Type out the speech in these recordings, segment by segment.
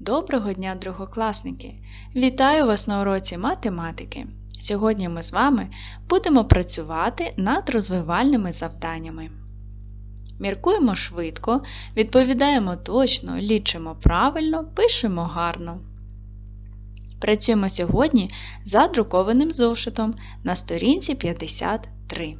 Доброго дня, другокласники! Вітаю вас на уроці математики. Сьогодні ми з вами будемо працювати над розвивальними завданнями. Міркуємо швидко, відповідаємо точно, лічимо правильно, пишемо гарно. Працюємо сьогодні за друкованим зошитом на сторінці 53.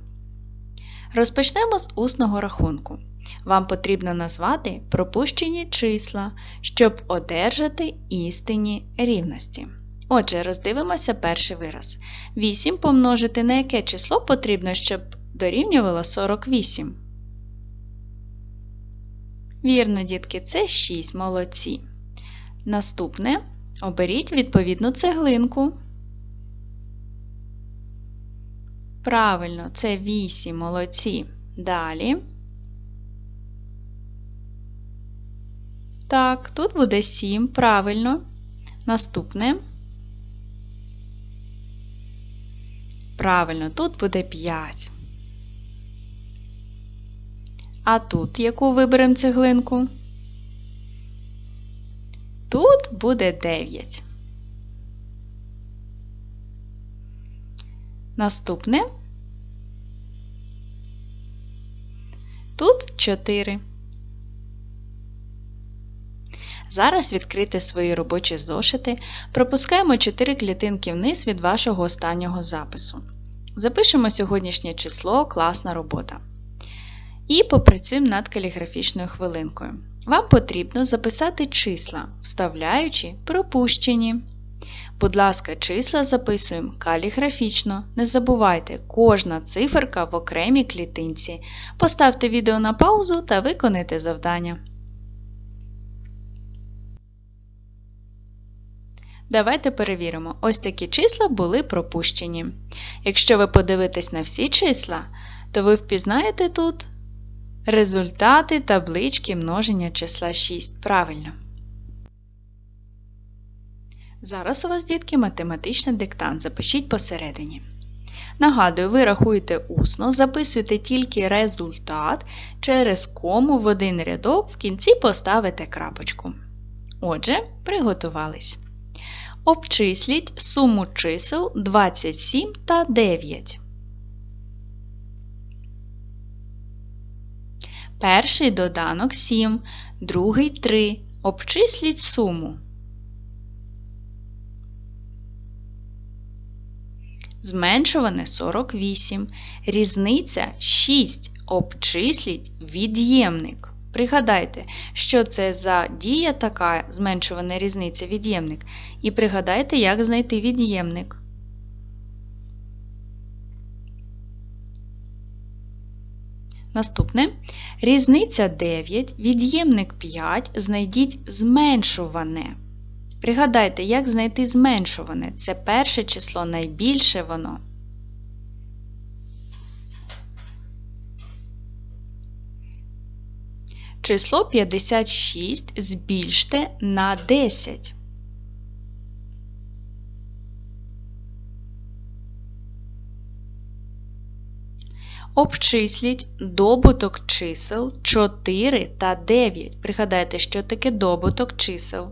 Розпочнемо з усного рахунку. Вам потрібно назвати пропущені числа, щоб одержати істинні рівності. Отже, роздивимося перший вираз. 8 помножити на яке число потрібно, щоб дорівнювало 48. Вірно, дітки, це 6 молодці. Наступне оберіть відповідну цеглинку. Правильно, це 8 молодці. Далі. Так, тут буде 7, правильно. Наступне. Правильно, тут буде 5. А тут яку виберемо цеглинку? Тут буде 9. Наступне. Тут 4. Зараз відкрити свої робочі зошити, пропускаємо 4 клітинки вниз від вашого останнього запису. Запишемо сьогоднішнє число класна робота. І попрацюємо над каліграфічною хвилинкою. Вам потрібно записати числа, вставляючи пропущені. Будь ласка, числа записуємо каліграфічно. Не забувайте, кожна циферка в окремій клітинці. Поставте відео на паузу та виконайте завдання. Давайте перевіримо, ось такі числа були пропущені. Якщо ви подивитесь на всі числа, то ви впізнаєте тут результати таблички множення числа 6. Правильно. Зараз у вас, дітки, математичний диктант. Запишіть посередині. Нагадую, ви рахуєте усно, записуєте тільки результат через кому в один рядок в кінці поставите крапочку. Отже, приготувались. Обчисліть суму чисел 27 та 9. Перший доданок 7, другий 3. Обчисліть суму. Зменшуване 48. Різниця 6. Обчисліть від'ємник. Пригадайте, що це за дія така зменшувана різниця від'ємник. І пригадайте, як знайти від'ємник. Наступне. Різниця 9, від'ємник 5, знайдіть зменшуване. Пригадайте, як знайти зменшуване. Це перше число найбільше воно. Число 56 збільште на 10. Обчисліть добуток чисел 4 та 9. Пригадайте, що таке добуток чисел.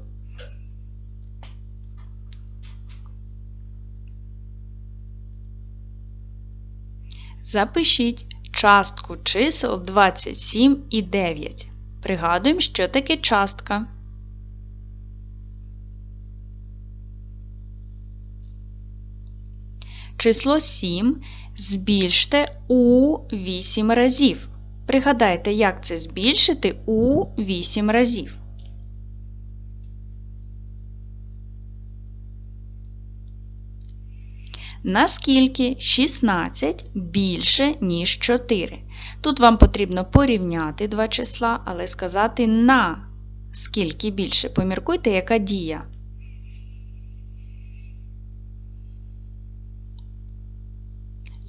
Запишіть частку чисел 27 і 9. Пригадуємо, що таке частка. Число 7 збільште у 8 разів. Пригадайте, як це збільшити у 8 разів. Наскільки 16 більше, ніж 4. Тут вам потрібно порівняти два числа, але сказати на скільки більше. Поміркуйте, яка дія.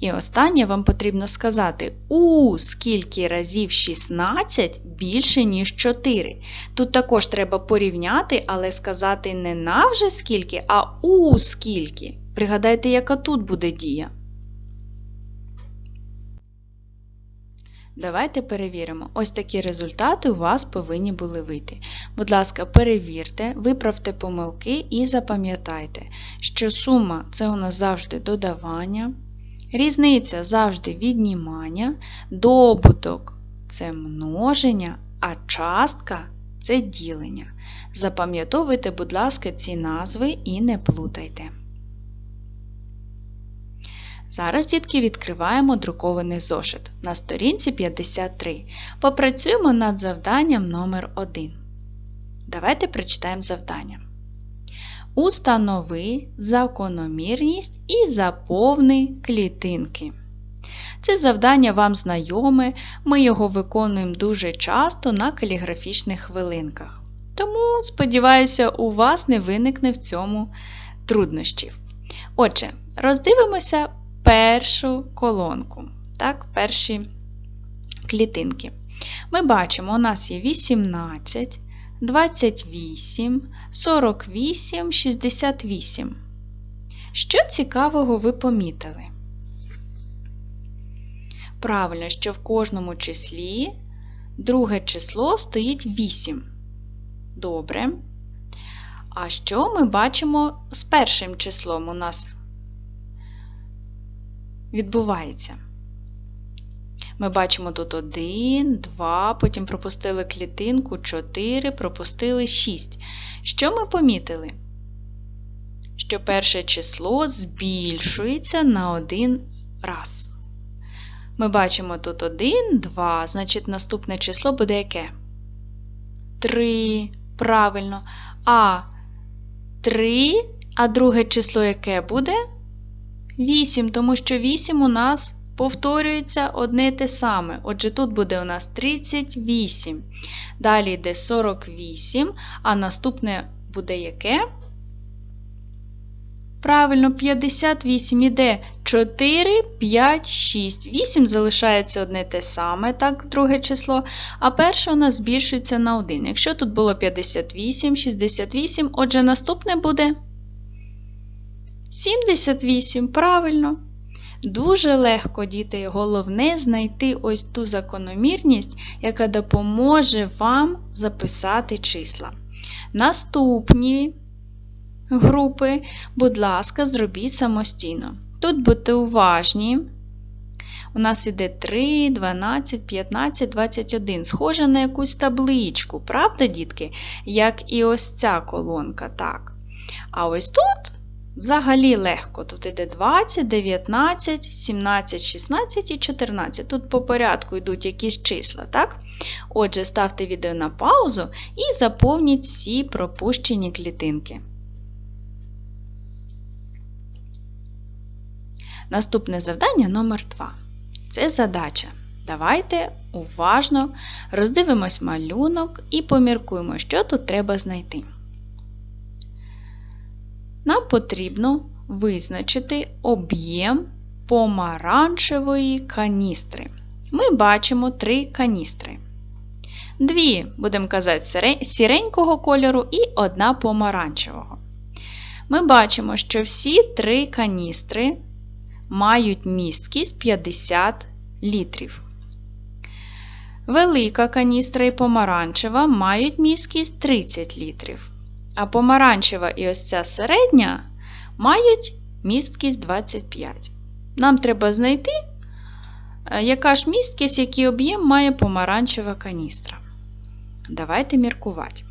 І останнє вам потрібно сказати, у скільки разів 16 більше, ніж 4. Тут також треба порівняти, але сказати не на вже скільки, а у скільки. Пригадайте, яка тут буде дія. Давайте перевіримо. Ось такі результати у вас повинні були вийти. Будь ласка, перевірте, виправте помилки і запам'ятайте, що сума це у нас завжди додавання, різниця завжди віднімання, добуток це множення, а частка це ділення. Запам'ятовуйте, будь ласка, ці назви і не плутайте. Зараз, дітки, відкриваємо друкований зошит на сторінці 53. Попрацюємо над завданням номер 1 Давайте прочитаємо завдання. Установи закономірність і заповни клітинки. Це завдання вам знайоме, ми його виконуємо дуже часто на каліграфічних хвилинках. Тому, сподіваюся, у вас не виникне в цьому труднощів. Отже, роздивимося першу колонку, так, перші клітинки. Ми бачимо, у нас є 18, 28, 48, 68. Що цікавого ви помітили? Правильно, що в кожному числі друге число стоїть 8. Добре. А що ми бачимо з першим числом у нас відбувається? Ми бачимо тут 1, 2, потім пропустили клітинку 4, пропустили 6. Що ми помітили? Що перше число збільшується на один раз. Ми бачимо тут 1, 2, значить, наступне число буде яке? 3. Правильно. А 3, а друге число яке буде? 8, тому що 8 у нас повторюється одне те саме. Отже, тут буде у нас 38. Далі йде 48, а наступне буде яке? Правильно, 58 іде 4, 5, 6. 8 залишається одне те саме, так, друге число. А перше у нас збільшується на 1. Якщо тут було 58, 68, отже, наступне буде 78. Правильно. Дуже легко, діти, головне знайти ось ту закономірність, яка допоможе вам записати числа. Наступні групи, будь ласка, зробіть самостійно. Тут будьте уважні. У нас іде 3, 12, 15, 21. Схоже на якусь табличку, правда, дітки? Як і ось ця колонка. так. А ось тут взагалі легко. Тут іде 20, 19, 17, 16 і 14. Тут по порядку йдуть якісь числа, так? Отже, ставте відео на паузу і заповніть всі пропущені клітинки. Наступне завдання номер 2 Це задача. Давайте уважно роздивимось малюнок і поміркуємо, що тут треба знайти. Нам потрібно визначити об'єм помаранчевої каністри. Ми бачимо три каністри. Дві, будемо казати, сіренького кольору і одна помаранчевого. Ми бачимо, що всі три каністри мають місткість 50 літрів. Велика каністра і помаранчева мають місткість 30 літрів. А помаранчева і ось ця середня мають місткість 25. Нам треба знайти, е, яка ж місткість, який об'єм має помаранчева каністра. Давайте міркувати.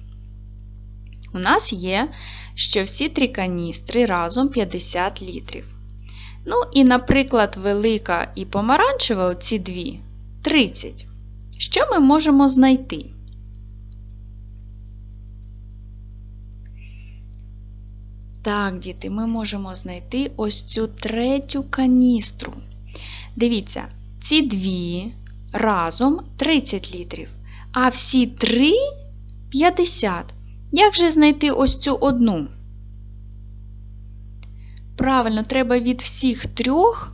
У нас є, що всі три каністри разом 50 літрів. Ну, і, наприклад, велика і помаранчева, оці дві 30. Що ми можемо знайти? Так, діти, ми можемо знайти ось цю третю каністру. Дивіться, ці дві разом 30 літрів, а всі три 50. Як же знайти ось цю одну? Правильно, треба від всіх трьох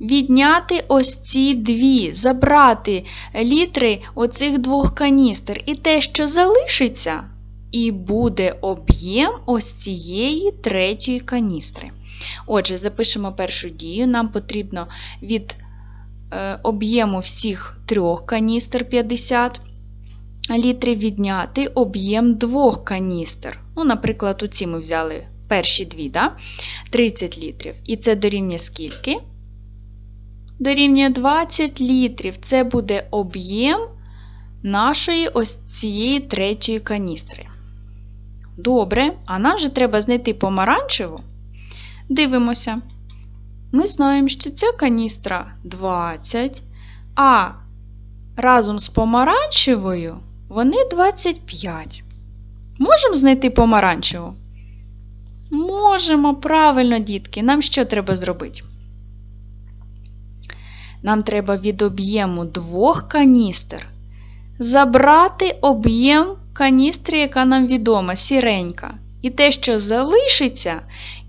відняти ось ці дві, забрати літри оцих двох каністр. І те, що залишиться, і буде об'єм ось цієї третьої каністри. Отже, запишемо першу дію. Нам потрібно від е, об'єму всіх трьох каністр 50 літрів відняти об'єм двох каністр. Ну, Наприклад, оці ми взяли перші дві, да? 30 літрів. І це дорівнює скільки? Дорівнює 20 літрів. Це буде об'єм нашої ось цієї третьої каністри. Добре, а нам же треба знайти помаранчеву. Дивимося. Ми знаємо, що ця каністра 20, а разом з помаранчевою вони 25. Можемо знайти помаранчеву? Можемо, правильно, дітки. Нам що треба зробити? Нам треба від об'єму двох каністр забрати об'єм каністри, яка нам відома, сіренька. І те, що залишиться,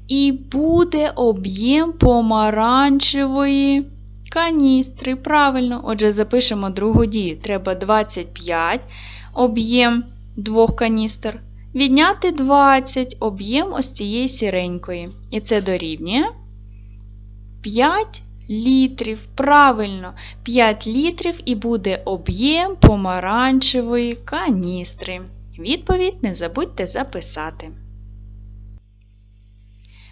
і буде об'єм помаранчевої каністри. Правильно, отже, запишемо другу дію. Треба 25 об'єм двох каністр. Відняти 20 об'єм ось цієї сіренької. І це дорівнює 5 літрів. Правильно, 5 літрів і буде об'єм помаранчевої каністри. Відповідь не забудьте записати.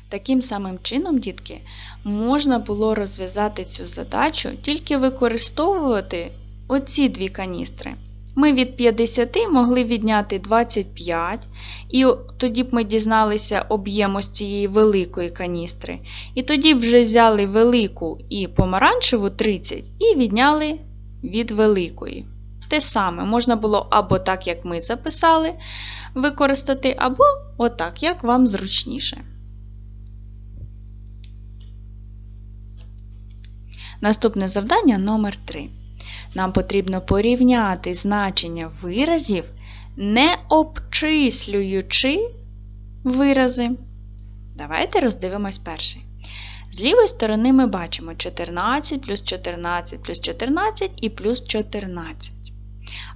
Таким самим чином, дітки, можна було розв'язати цю задачу, тільки використовувати оці дві каністри. Ми від 50 могли відняти 25, і тоді б ми дізналися об'єм ось цієї великої каністри. І тоді вже взяли велику і помаранчеву 30 і відняли від великої. Те саме можна було або так, як ми записали, використати, або отак, як вам зручніше. Наступне завдання номер 3 Нам потрібно порівняти значення виразів, не обчислюючи вирази. Давайте роздивимось перший. З лівої сторони ми бачимо 14 плюс 14 плюс 14 і плюс 14.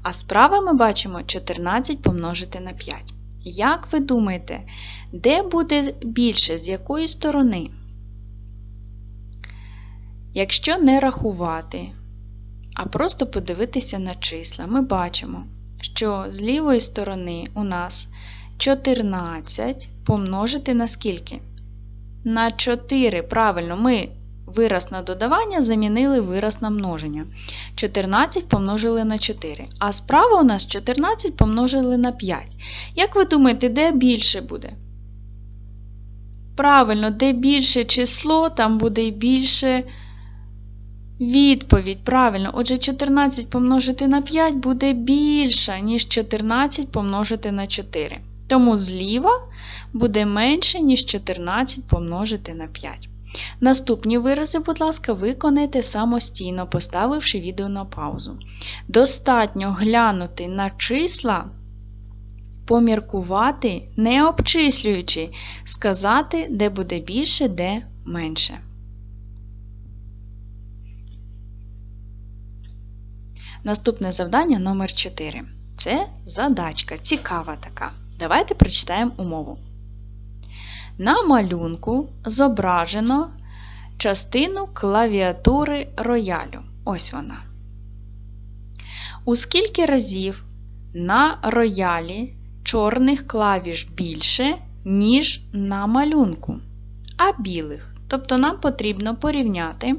А справа ми бачимо 14 помножити на 5. Як ви думаєте, де буде більше, з якої сторони? Якщо не рахувати, а просто подивитися на числа, ми бачимо, що з лівої сторони у нас 14 помножити на скільки? На 4. Правильно, ми вираз на додавання замінили вираз на множення. 14 помножили на 4. А справа у нас 14 помножили на 5. Як ви думаєте, де більше буде? Правильно, де більше число, там буде і більше. Відповідь правильно. Отже, 14 помножити на 5 буде більша, ніж 14 помножити на 4. Тому зліва буде менше, ніж 14 помножити на 5. Наступні вирази, будь ласка, виконайте самостійно, поставивши відео на паузу. Достатньо глянути на числа, поміркувати, не обчислюючи, сказати, де буде більше, де менше. Наступне завдання номер 4 Це задачка, цікава така. Давайте прочитаємо умову. На малюнку зображено частину клавіатури роялю. Ось вона. У скільки разів на роялі чорних клавіш більше, ніж на малюнку, а білих. Тобто нам потрібно порівняти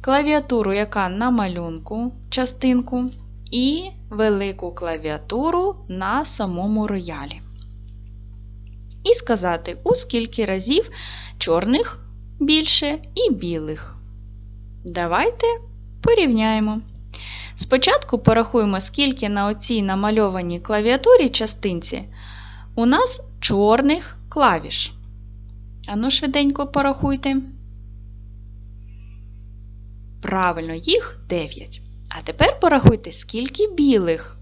клавіатуру, яка на малюнку частинку, і велику клавіатуру на самому роялі. І сказати, у скільки разів чорних більше і білих. Давайте порівняємо. Спочатку порахуємо, скільки на оцій намальованій клавіатурі частинці у нас чорних клавіш. Ану, швиденько порахуйте. Правильно, їх 9. А тепер порахуйте, скільки білих.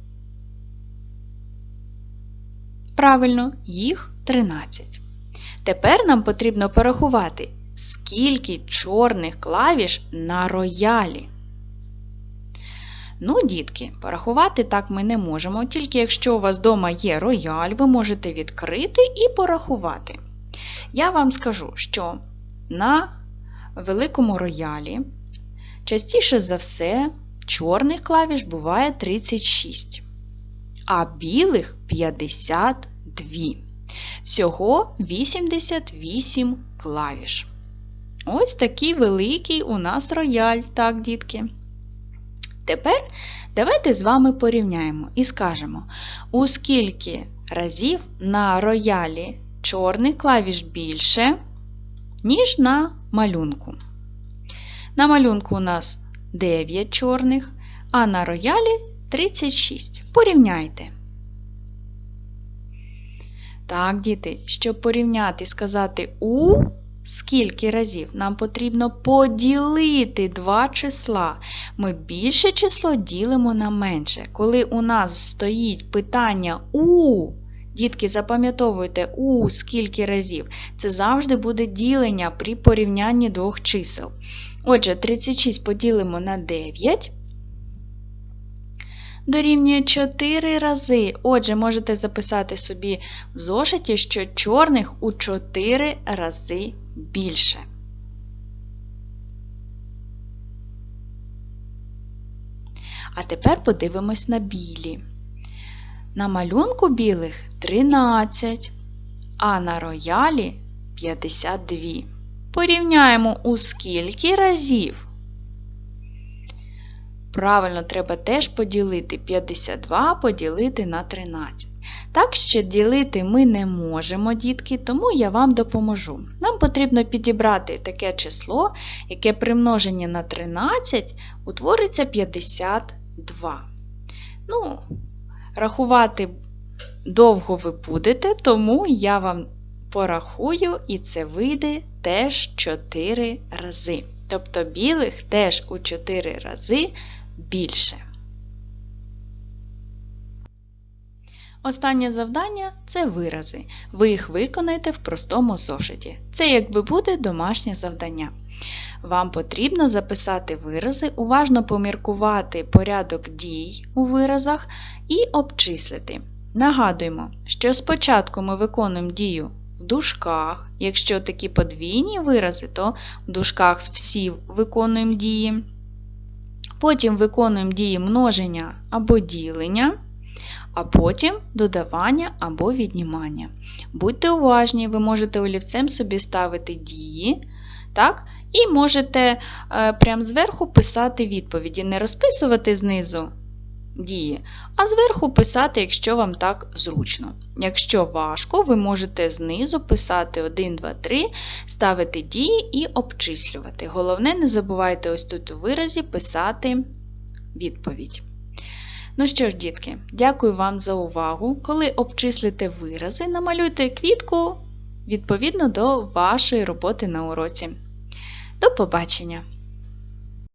Правильно, їх 13. Тепер нам потрібно порахувати, скільки чорних клавіш на роялі. Ну, дітки, порахувати так ми не можемо, тільки якщо у вас вдома є рояль, ви можете відкрити і порахувати. Я вам скажу, що на великому роялі Частіше за все, чорних клавіш буває 36, а білих 52. Всього 88 клавіш. Ось такий великий у нас рояль, так, дітки. Тепер давайте з вами порівняємо і скажемо, у скільки разів на роялі чорних клавіш більше, ніж на малюнку. На малюнку у нас 9 чорних, а на роялі 36. Порівняйте. Так, діти, щоб порівняти сказати у скільки разів, нам потрібно поділити два числа. Ми більше число ділимо на менше. Коли у нас стоїть питання у, дітки, запам'ятовуйте у скільки разів, це завжди буде ділення при порівнянні двох чисел. Отже, 36 поділимо на 9. Дорівнює 4 рази. Отже, можете записати собі в зошиті, що чорних у 4 рази більше. А тепер подивимось на білі. На малюнку білих 13, а на роялі 52. Порівняємо у скільки разів. Правильно, треба теж поділити 52 поділити на 13. Так що ділити ми не можемо, дітки, тому я вам допоможу. Нам потрібно підібрати таке число, яке при множенні на 13 утвориться 52. Ну, рахувати довго ви будете, тому я вам порахую, і це вийде теж 4 рази. Тобто білих теж у 4 рази більше. Останнє завдання це вирази. Ви їх виконаєте в простому зошиті. Це якби буде домашнє завдання. Вам потрібно записати вирази, уважно поміркувати порядок дій у виразах і обчислити. Нагадуємо, що спочатку ми виконуємо дію в дужках. Якщо такі подвійні вирази, то в дужках всі виконуємо дії. Потім виконуємо дії множення або ділення, а потім додавання або віднімання. Будьте уважні, ви можете олівцем собі ставити дії, так? і можете е, прямо зверху писати відповіді, не розписувати знизу дії, а зверху писати, якщо вам так зручно. Якщо важко, ви можете знизу писати 1, 2, 3, ставити дії і обчислювати. Головне, не забувайте ось тут у виразі писати відповідь. Ну що ж, дітки, дякую вам за увагу. Коли обчислите вирази, намалюйте квітку відповідно до вашої роботи на уроці. До побачення!